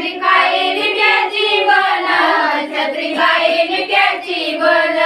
छत्रिकाई नित्याची बन छत्रिकाई नित्याची बन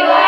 Happy!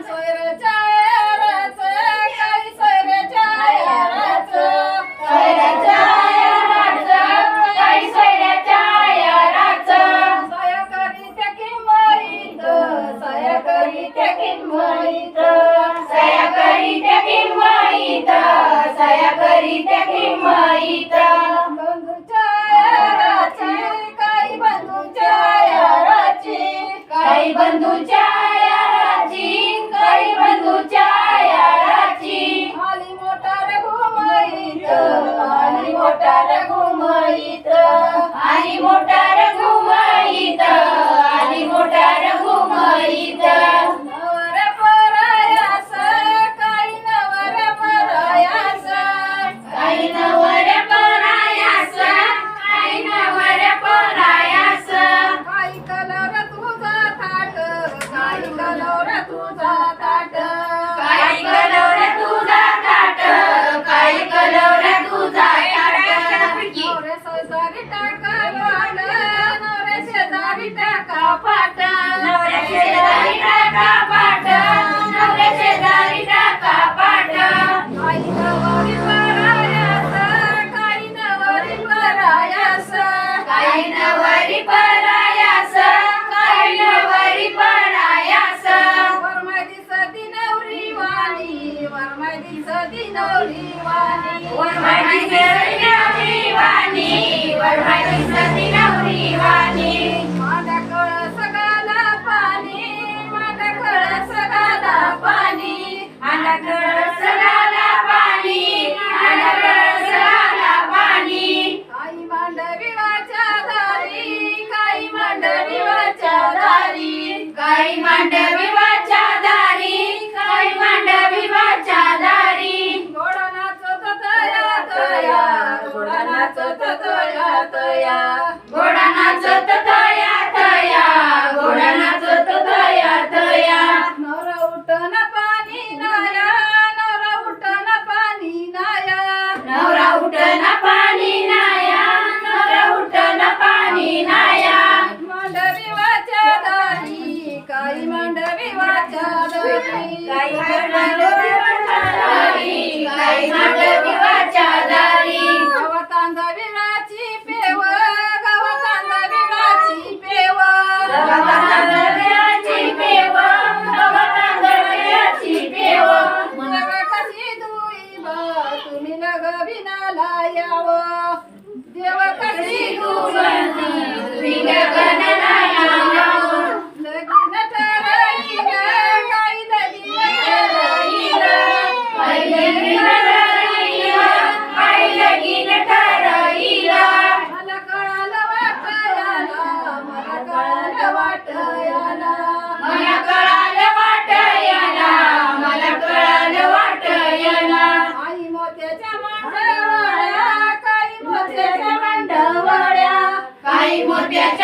किंमळीत सया करीत्या किंमळीत सया करीत्या किंमळीत बंधूच्या काही बंधूच्या याराची काही बंधूच्या याराची काही बंधूच्या याराची आली वाणी. विनाला यावं देव कशी तू Yeah.